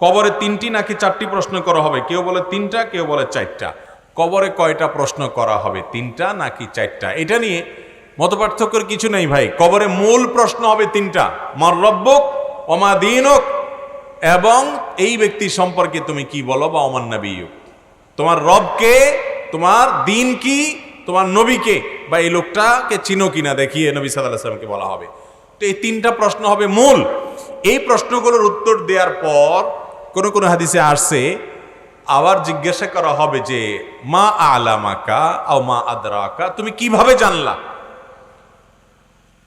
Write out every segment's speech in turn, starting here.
কবরে তিনটি নাকি চারটি প্রশ্ন করা হবে? কেউ বলে তিনটা, কেউ বলে চারটা। কবরে কয়টা প্রশ্ন করা হবে? তিনটা নাকি চারটা? এটা নিয়ে মতপার্থক্যের কিছু নেই ভাই। কবরে মূল প্রশ্ন হবে তিনটা। মার রব্বক অমা দিনক, এবং এই ব্যক্তি সম্পর্কে তুমি কি বলো? বা অমান নবীয়ক। তোমার রবকে, তোমার দিন কি তোমার নবীকে বা এই লোকটাকে চিনো কিনা দেখিয়ে নবী সাল্লামকে বলা হবে। তো এই তিনটা প্রশ্ন হবে মূল। এই প্রশ্নগুলোর উত্তর দেওয়ার পর কোন কোন হাদিসে আসছে, আবার জিজ্ঞাসা করা হবে যে, মা আলামাকা আও মা আদরাকা? তুমি কীভাবে জানলা?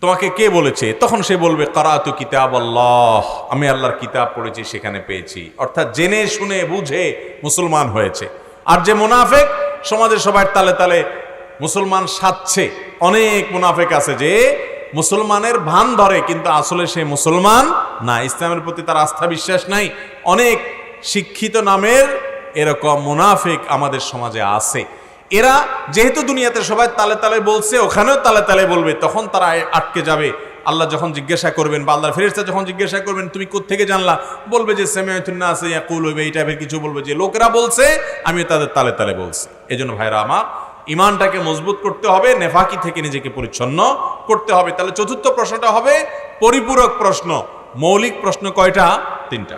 তোমাকে কে বলেছে? তখন সে বলবে, করাতু কিতাব আল্লাহ আমি আল্লাহর কিতাব পড়েছি, সেখানে পেয়েছি। অর্থাৎ জেনে, শুনে, বুঝে মুসলমান হয়েছে। আর যে মুনাফেক, সমাজের সবার তালে তালে মুসলমান সাচ্ছে অনেক মুনাফেক আছে যে মুসলমানের ভান ধরে, কিন্তু আসলে সে মুসলমান না। ইসলামের প্রতি তার আস্থা বিশ্বাস নাই। অনেক শিক্ষিত নামের এরকম মুনাফেক আমাদের সমাজে আছে। এরা যেহেতু দুনিয়াতে সবাই তালে তালে বলছে, ওখানেও তালে তালে বলবে, তখন তারা আটকে যাবে। আল্লাহ যখন জিজ্ঞাসা করবেন বা আল্লাহর ফেরেস্তা যখন জিজ্ঞাসা করবেন, তুমি থেকে জানলা? বলবে যে সেমিয়াতুন্না আছে ইয়াকুল হইবে এই টাইপের কিছু বলবে যে, লোকেরা বলছে আমি তাদের তালে তালে বলছি। এই জন্য ভাইরা আমার ইমানটাকে মজবুত করতে হবে, নেফাকি থেকে নিজেকে পরিচ্ছন্ন করতে হবে। তাহলে চতুর্থ প্রশ্নটা হবে, পরিপূরক প্রশ্ন, মৌলিক প্রশ্ন কয়টা? তিনটা।